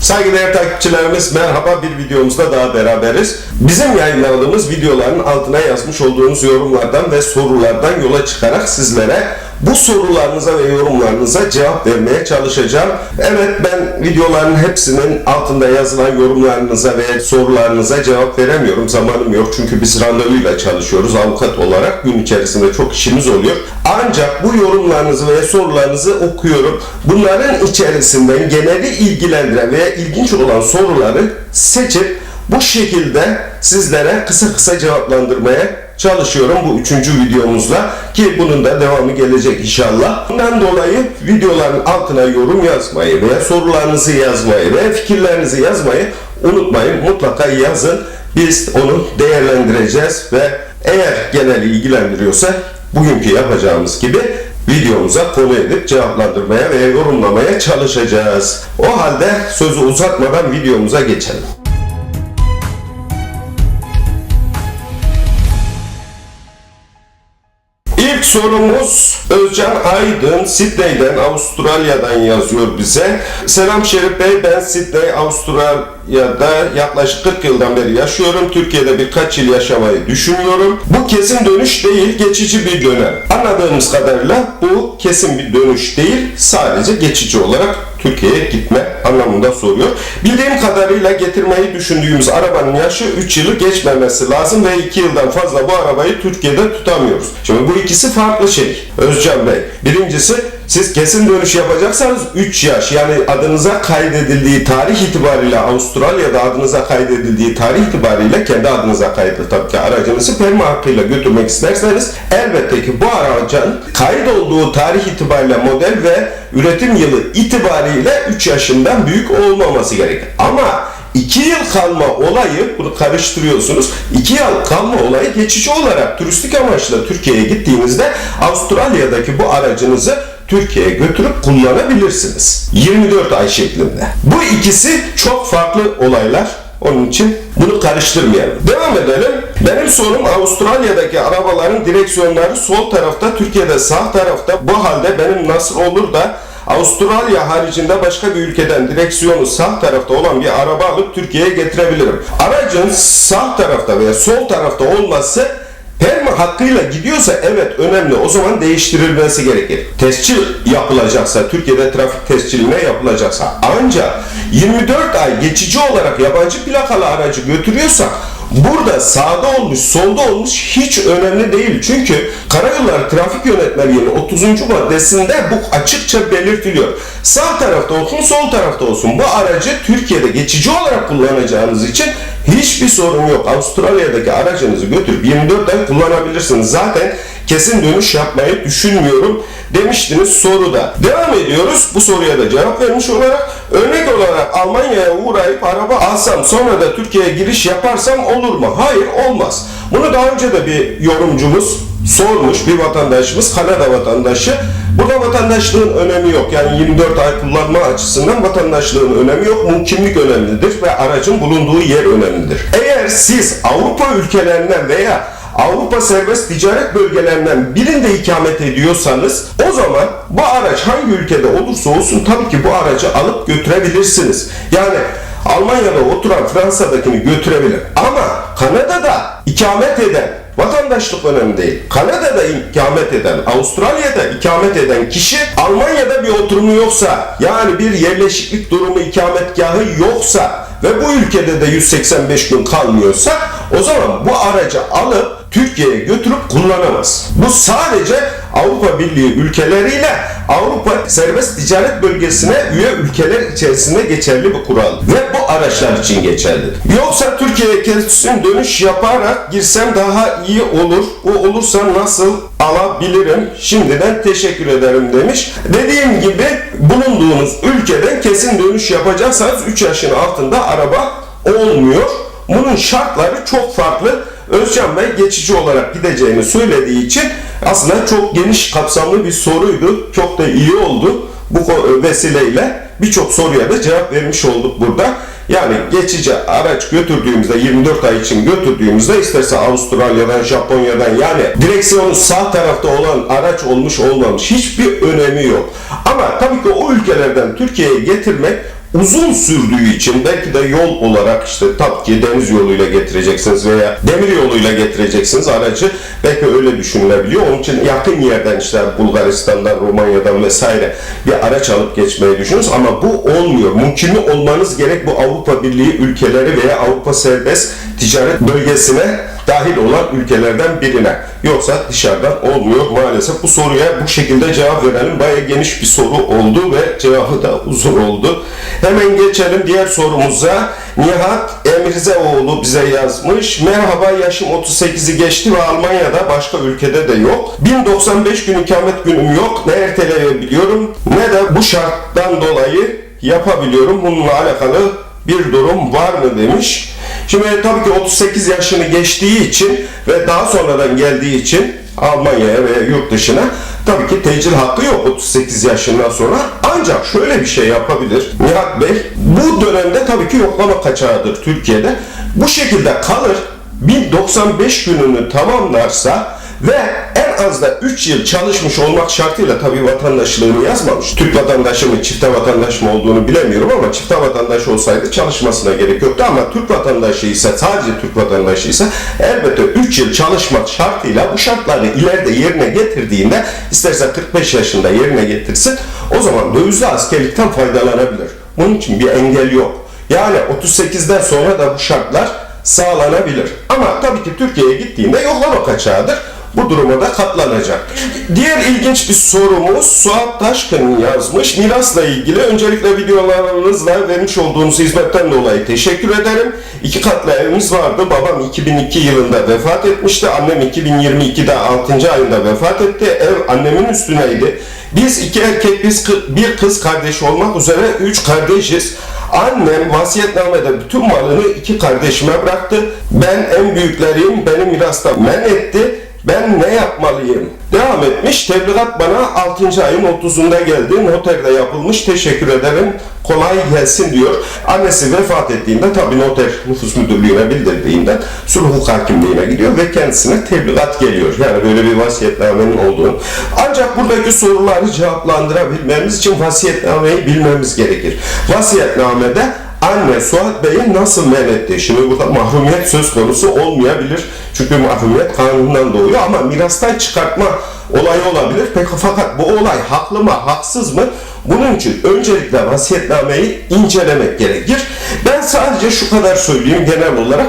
Saygıdeğer takipçilerimiz merhaba bir videomuzda daha beraberiz. Bizim yayınladığımız videoların altına yazmış olduğunuz yorumlardan ve sorulardan yola çıkarak sizlere bu sorularınıza ve yorumlarınıza cevap vermeye çalışacağım. Evet ben videoların hepsinin altında yazılan yorumlarınıza ve sorularınıza cevap veremiyorum. Zamanım yok çünkü biz randevuyla çalışıyoruz avukat olarak. Gün içerisinde çok işimiz oluyor. Ancak bu yorumlarınızı ve sorularınızı okuyorum. Bunların içerisinden geneli ilgilendiren veya ilginç olan soruları seçip bu şekilde sizlere kısa kısa cevaplandırmaya çalışıyorum bu üçüncü videomuzda ki bunun da devamı gelecek inşallah. Bundan dolayı videoların altına yorum yazmayı veya sorularınızı yazmayı veya fikirlerinizi yazmayı unutmayın. Mutlaka yazın. Biz onu değerlendireceğiz ve eğer geneli ilgilendiriyorsa bugünkü yapacağımız gibi videomuza konu edip cevaplandırmaya veya yorumlamaya çalışacağız. O halde sözü uzatmadan videomuza geçelim. Sorumuz Özcan Aydın, Sydney'den, Avustralya'dan yazıyor bize. Selam Şerif Bey, ben Sydney, Avustralya'da yaklaşık 40 yıldan beri yaşıyorum. Türkiye'de birkaç yıl yaşamayı düşünüyorum. Bu kesin dönüş değil, geçici bir dönem. Anladığımız kadarıyla bu kesin bir dönüş değil, sadece geçici olarak Türkiye'ye gitme anlamında soruyor. Bildiğim kadarıyla getirmeyi düşündüğümüz arabanın yaşı 3 yılı geçmemesi lazım ve 2 yıldan fazla bu arabayı Türkiye'de tutamıyoruz. Şimdi bu ikisi farklı şey. Özcan Bey. Birincisi siz kesin dönüş yapacaksanız 3 yaş yani adınıza kaydedildiği tarih itibariyle Avustralya'da adınıza kaydedildiği tarih itibariyle kendi adınıza kayıtlı tabii ki aracınızı perma hakkıyla götürmek isterseniz elbette ki bu aracın kaydolduğu tarih itibariyle model ve üretim yılı itibariyle 3 yaşından büyük olmaması gerekir. Ama 2 yıl kalma olayı, bunu karıştırıyorsunuz. 2 yıl kalma olayı geçici olarak turistik amaçla Türkiye'ye gittiğinizde Avustralya'daki bu aracınızı Türkiye'ye götürüp kullanabilirsiniz. 24 ay şeklinde. Bu ikisi çok farklı olaylar. Onun için bunu karıştırmayalım. Devam edelim. Benim sorum Avustralya'daki arabaların direksiyonları sol tarafta, Türkiye'de sağ tarafta. Bu halde benim nasıl olur da Avustralya haricinde başka bir ülkeden direksiyonu sağ tarafta olan bir araba alıp Türkiye'ye getirebilirim. Aracın sağ tarafta veya sol tarafta olması Perma hakkıyla gidiyorsa evet önemli. O zaman değiştirilmesi gerekir. Tescil yapılacaksa, Türkiye'de trafik tesciline yapılacaksa ancak 24 ay geçici olarak yabancı plakalı aracı götürüyorsa Burada sağda olmuş, solda olmuş hiç önemli değil. Çünkü Karayolları Trafik Yönetmeliği'nin 30. maddesinde bu açıkça belirtiliyor. Sağ tarafta olsun, sol tarafta olsun bu aracı Türkiye'de geçici olarak kullanacağınız için hiçbir sorun yok. Avustralya'daki aracınızı götürüp 24 ay kullanabilirsiniz. Zaten kesin dönüş yapmayı düşünmüyorum demiştiniz soruda. Devam ediyoruz. Bu soruya da cevap vermiş olarak örnek olarak Almanya'ya uğrayıp araba alsam sonra da Türkiye'ye giriş yaparsam olur mu? Hayır olmaz. Bunu daha önce de bir yorumcumuz sormuş bir vatandaşımız Kanada vatandaşı. Burada vatandaşlığın önemi yok. Yani 24 ay kullanma açısından vatandaşlığın önemi yok. Mümkünlük önemlidir ve aracın bulunduğu yer önemlidir. Eğer siz Avrupa ülkelerinden veya Avrupa serbest ticaret bölgelerinden birinde ikamet ediyorsanız o zaman bu araç hangi ülkede olursa olsun tabii ki bu aracı alıp götürebilirsiniz. Yani Almanya'da oturan Fransa'dakini götürebilir. Ama Kanada'da ikamet eden Vatandaşlık önemli değil. Kanada'da ikamet eden, Avustralya'da ikamet eden kişi Almanya'da bir oturumu yoksa, yani bir yerleşiklik durumu ikametgahı yoksa ve bu ülkede de 185 gün kalmıyorsa o zaman bu aracı alıp Türkiye'ye götürüp kullanamaz. Bu sadece Avrupa Birliği ülkeleriyle Avrupa Serbest Ticaret Bölgesi'ne üye ülkeler içerisinde geçerli bir kural. Ve bu araçlar için geçerli. Yoksa Türkiye'ye kesin dönüş yaparak girsem daha iyi olur. Bu olursa nasıl alabilirim? Şimdiden teşekkür ederim demiş. Dediğim gibi bulunduğunuz ülkeden kesin dönüş yapacaksanız 3 yaşın altında araba olmuyor. Bunun şartları çok farklı. Özcan Bey geçici olarak gideceğini söylediği için aslında çok geniş kapsamlı bir soruydu. Çok da iyi oldu bu vesileyle birçok soruya da cevap vermiş olduk burada. Yani geçici araç götürdüğümüzde 24 ay için götürdüğümüzde isterse Avustralya'dan, Japonya'dan yani direksiyonu sağ tarafta olan araç olmuş olmamış hiçbir önemi yok. Ama tabii ki o ülkelerden Türkiye'ye getirmek uzun sürdüğü için belki de yol olarak işte ki deniz yoluyla getireceksiniz veya demir yoluyla getireceksiniz aracı belki öyle düşünülebiliyor. Onun için yakın yerden işte Bulgaristan'dan, Romanya'dan vesaire bir araç alıp geçmeyi düşünüyorsunuz ama bu olmuyor. Mümkün olmanız gerek bu Avrupa Birliği ülkeleri veya Avrupa Serbest Ticaret Bölgesi'ne dahil olan ülkelerden birine. Yoksa dışarıdan olmuyor maalesef. Bu soruya bu şekilde cevap verelim. Bayağı geniş bir soru oldu ve cevabı da uzun oldu. Hemen geçelim diğer sorumuza. Nihat Emirzeoğlu bize yazmış. Merhaba yaşım 38'i geçti ve Almanya'da başka ülkede de yok. 1095 gün ikamet günüm yok. Ne erteleyebiliyorum ne de bu şarttan dolayı yapabiliyorum. Bununla alakalı bir durum var mı demiş. Şimdi tabii ki 38 yaşını geçtiği için ve daha sonradan geldiği için Almanya'ya ve yurt dışına tabii ki tecil hakkı yok 38 yaşından sonra. Ancak şöyle bir şey yapabilir Nihat Bey. Bu dönemde tabii ki yoklama kaçağıdır Türkiye'de. Bu şekilde kalır 1095 gününü tamamlarsa ve en az da 3 yıl çalışmış olmak şartıyla tabii vatandaşlığını yazmamış. Türk vatandaşı mı, çifte vatandaş mı olduğunu bilemiyorum ama çifte vatandaş olsaydı çalışmasına gerek yoktu ama Türk vatandaşı ise sadece Türk vatandaşı ise elbette 3 yıl çalışmak şartıyla bu şartları ileride yerine getirdiğinde isterse 45 yaşında yerine getirsin o zaman dövizli askerlikten faydalanabilir. Bunun için bir engel yok. Yani 38'den sonra da bu şartlar sağlanabilir. Ama tabii ki Türkiye'ye gittiğinde yollama kaçağıdır. Bu duruma da katlanacaktır. Diğer ilginç bir sorumuz Suat Taşkın yazmış. Mirasla ilgili öncelikle videolarınızla vermiş olduğunuz hizmetten dolayı teşekkür ederim. İki katlı evimiz vardı. Babam 2002 yılında vefat etmişti. Annem 2022'de 6. ayında vefat etti. Ev annemin üstüneydi. Biz iki erkek, biz bir kız kardeş olmak üzere üç kardeşiz. Annem vasiyetnamede bütün malını iki kardeşime bıraktı. Ben en büyükleriyim, beni mirasta men etti. Ben ne yapmalıyım? Devam etmiş. Tebligat bana 6. ayın 30'unda geldi. Noterde yapılmış. Teşekkür ederim. Kolay gelsin diyor. Annesi vefat ettiğinde tabi noter nüfus müdürlüğüne bildirdiğinden sulh hakimliğine gidiyor ve kendisine tebligat geliyor. Yani böyle bir vasiyetnamenin olduğunu. Ancak buradaki soruları cevaplandırabilmemiz için vasiyetnameyi bilmemiz gerekir. Vasiyetnamede anne Suat Bey'i nasıl men etti? Şimdi burada mahrumiyet söz konusu olmayabilir. Çünkü mahrumiyet kanundan doğuyor ama mirastan çıkartma olayı olabilir. Peki fakat bu olay haklı mı, haksız mı? Bunun için öncelikle vasiyetnameyi incelemek gerekir. Ben sadece şu kadar söyleyeyim genel olarak.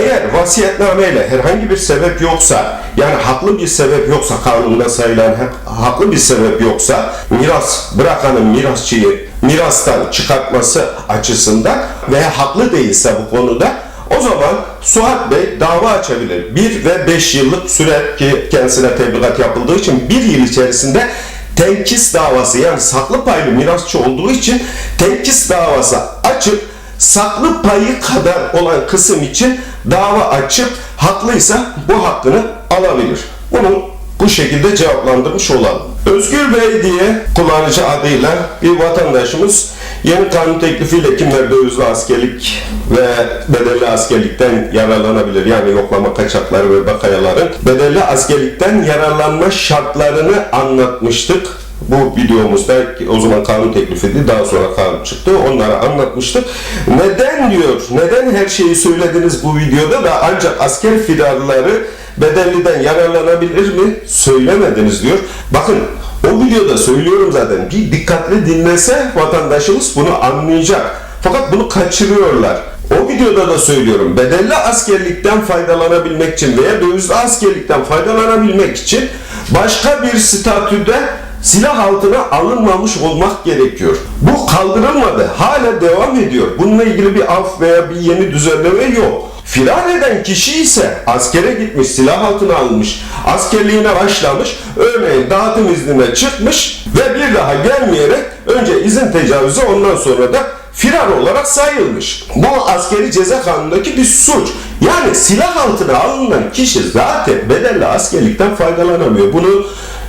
Eğer vasiyetnameyle herhangi bir sebep yoksa, yani haklı bir sebep yoksa, kanunda sayılan ha- haklı bir sebep yoksa, miras bırakanın mirasçıyı mirastan çıkartması açısından veya haklı değilse bu konuda o zaman Suat Bey dava açabilir. 1 ve 5 yıllık süre ki kendisine tebligat yapıldığı için 1 yıl içerisinde tenkis davası yani saklı paylı mirasçı olduğu için tenkis davası açıp saklı payı kadar olan kısım için dava açıp haklıysa bu hakkını alabilir. Bunu bu şekilde cevaplandırmış olalım. Özgür Bey diye kullanıcı adıyla bir vatandaşımız yeni kanun teklifiyle kimler dövizli askerlik ve bedelli askerlikten yararlanabilir? Yani yoklama kaçakları ve bakayaların bedelli askerlikten yararlanma şartlarını anlatmıştık bu videomuzda o zaman kanun teklifiydi daha sonra kanun çıktı onları anlatmıştık. Neden diyor neden her şeyi söylediniz bu videoda da ancak asker firarları bedelliden yararlanabilir mi söylemediniz diyor. Bakın o videoda söylüyorum zaten bir dikkatli dinlese vatandaşımız bunu anlayacak. Fakat bunu kaçırıyorlar. O videoda da söylüyorum. Bedelli askerlikten faydalanabilmek için veya dövizli askerlikten faydalanabilmek için başka bir statüde silah altına alınmamış olmak gerekiyor. Bu kaldırılmadı. Hala devam ediyor. Bununla ilgili bir af veya bir yeni düzenleme yok. Firar eden kişi ise askere gitmiş, silah altına alınmış, askerliğine başlamış, örneğin dağıtım iznine çıkmış ve bir daha gelmeyerek önce izin tecavüzü ondan sonra da firar olarak sayılmış. Bu askeri ceza kanunundaki bir suç. Yani silah altına alınan kişi zaten bedelli askerlikten faydalanamıyor. Bunu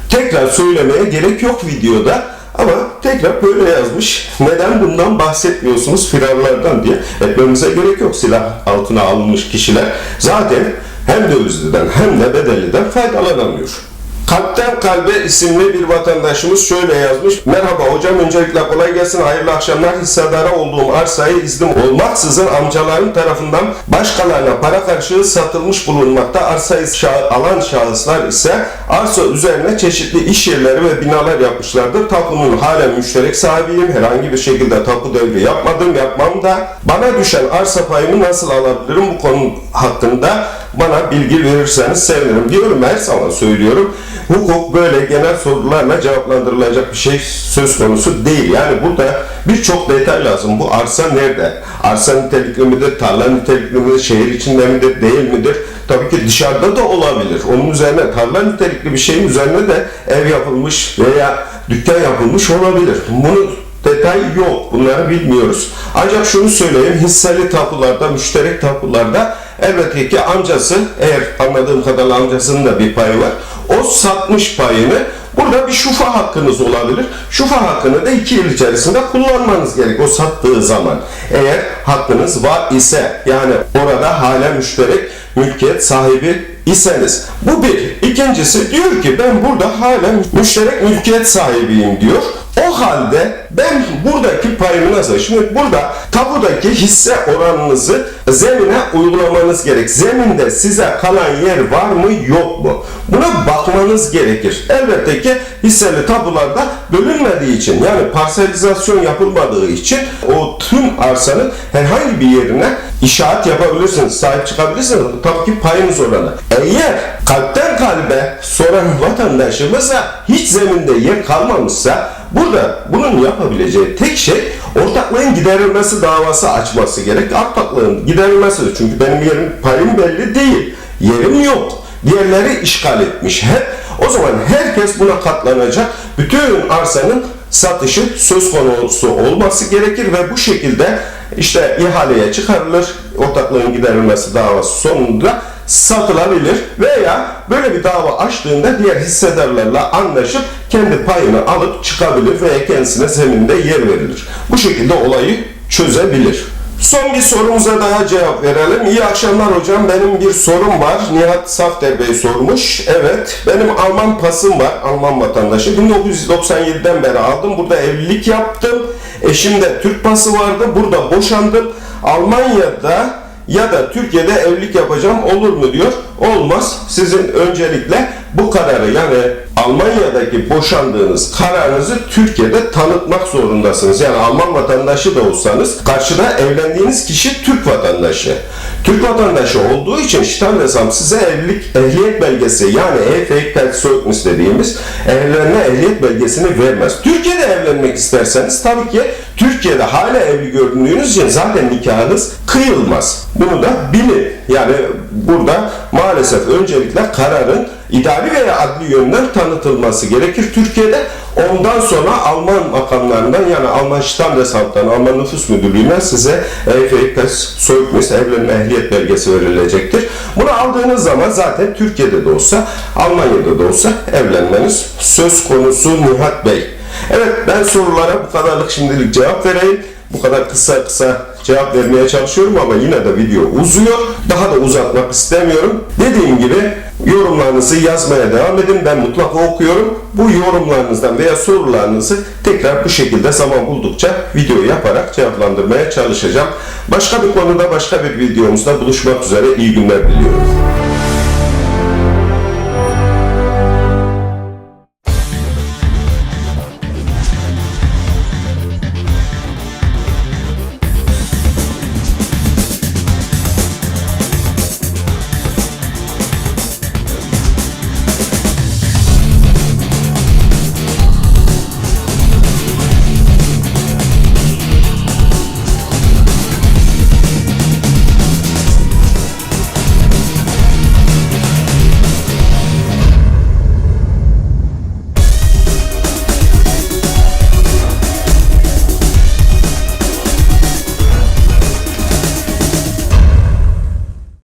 tekrar söylemeye gerek yok videoda. Ama tekrar böyle yazmış. Neden bundan bahsetmiyorsunuz firarlardan diye. Etmemize gerek yok silah altına alınmış kişiler. Zaten hem dövizliden hem de bedelliden faydalanamıyor. Kalpten Kalbe isimli bir vatandaşımız şöyle yazmış. Merhaba hocam öncelikle kolay gelsin. Hayırlı akşamlar. Hissedarı olduğum arsayı iznim olmaksızın amcalarım tarafından başkalarına para karşılığı satılmış bulunmakta. Arsayı şah- alan şahıslar ise arsa üzerine çeşitli iş yerleri ve binalar yapmışlardır. Tapunun halen müşterek sahibiyim. Herhangi bir şekilde tapu devri yapmadım, yapmam da. Bana düşen arsa payımı nasıl alabilirim bu konu hakkında bana bilgi verirseniz sevinirim. Diyorum her zaman söylüyorum. Hukuk böyle genel sorularla cevaplandırılacak bir şey söz konusu değil. Yani burada birçok detay lazım. Bu arsa nerede? Arsa nitelikli midir? Tarla nitelikli midir? Şehir içinde midir? Değil midir? Tabii ki dışarıda da olabilir. Onun üzerine tarla nitelikli bir şeyin üzerine de ev yapılmış veya dükkan yapılmış olabilir. Bunu detay yok. Bunları bilmiyoruz. Ancak şunu söyleyeyim. Hisseli tapularda, müşterek tapularda elbette ki amcası, eğer anladığım kadarıyla amcasının da bir payı var. O satmış payını Burada bir şufa hakkınız olabilir. Şufa hakkını da iki yıl içerisinde kullanmanız gerek o sattığı zaman. Eğer hakkınız var ise yani orada hala müşterek mülkiyet sahibi iseniz. Bu bir. İkincisi diyor ki ben burada hala müşterek mülkiyet sahibiyim diyor. O halde ben buradaki payımı nasıl? Şimdi burada tabudaki hisse oranınızı zemine uygulamanız gerek. Zeminde size kalan yer var mı yok mu? Buna bakmanız gerekir. Elbette ki hisseli tabularda bölünmediği için yani parselizasyon yapılmadığı için o tüm arsanın herhangi bir yerine işaret yapabilirsiniz, sahip çıkabilirsiniz. Tabii ki payınız oranı. Eğer kalpten kalbe soran vatandaşımıza hiç zeminde yer kalmamışsa burada bunun yapabileceği tek şey ortaklığın giderilmesi davası açması gerek. Ortaklığın giderilmesidir. Çünkü benim yerim payım belli değil. Yerim yok. Diğerleri işgal etmiş hep. O zaman herkes buna katlanacak. Bütün arsanın satışı söz konusu olması gerekir ve bu şekilde işte ihaleye çıkarılır. Ortaklığın giderilmesi davası sonunda satılabilir veya böyle bir dava açtığında diğer hissedarlarla anlaşıp kendi payını alıp çıkabilir veya kendisine zeminde yer verilir. Bu şekilde olayı çözebilir. Son bir sorumuza daha cevap verelim. İyi akşamlar hocam. Benim bir sorum var. Nihat Safter Bey sormuş. Evet. Benim Alman pasım var. Alman vatandaşı. 1997'den beri aldım. Burada evlilik yaptım. Eşimde Türk pası vardı. Burada boşandım. Almanya'da ya da Türkiye'de evlilik yapacağım olur mu diyor. Olmaz. Sizin öncelikle bu kararı yani Almanya'daki boşandığınız kararınızı Türkiye'de tanıtmak zorundasınız. Yani Alman vatandaşı da olsanız karşıda evlendiğiniz kişi Türk vatandaşı. Türk vatandaşı olduğu için Standesam size evlilik ehliyet belgesi yani EFK dediğimiz evlenme ehliyet belgesini vermez. Türkiye'de evlenmek isterseniz tabii ki Türkiye'de hala evli göründüğünüz için zaten nikahınız kıyılmaz. Bunu da bilin. Yani burada maalesef öncelikle kararın idari veya adli yönden tanıtılması gerekir Türkiye'de. Ondan sonra Alman makamlarından yani Alman Standesant'tan, Alman Nüfus Müdürlüğü'nden size EFK Soykmis evlenme ehliyet belgesi verilecektir. Bunu aldığınız zaman zaten Türkiye'de de olsa, Almanya'da da olsa evlenmeniz söz konusu Nihat Bey. Evet ben sorulara bu kadarlık şimdilik cevap vereyim. Bu kadar kısa kısa cevap vermeye çalışıyorum ama yine de video uzuyor. Daha da uzatmak istemiyorum. Dediğim gibi yorumlarınızı yazmaya devam edin. Ben mutlaka okuyorum. Bu yorumlarınızdan veya sorularınızı tekrar bu şekilde zaman buldukça video yaparak cevaplandırmaya çalışacağım. Başka bir konuda başka bir videomuzda buluşmak üzere. İyi günler diliyorum.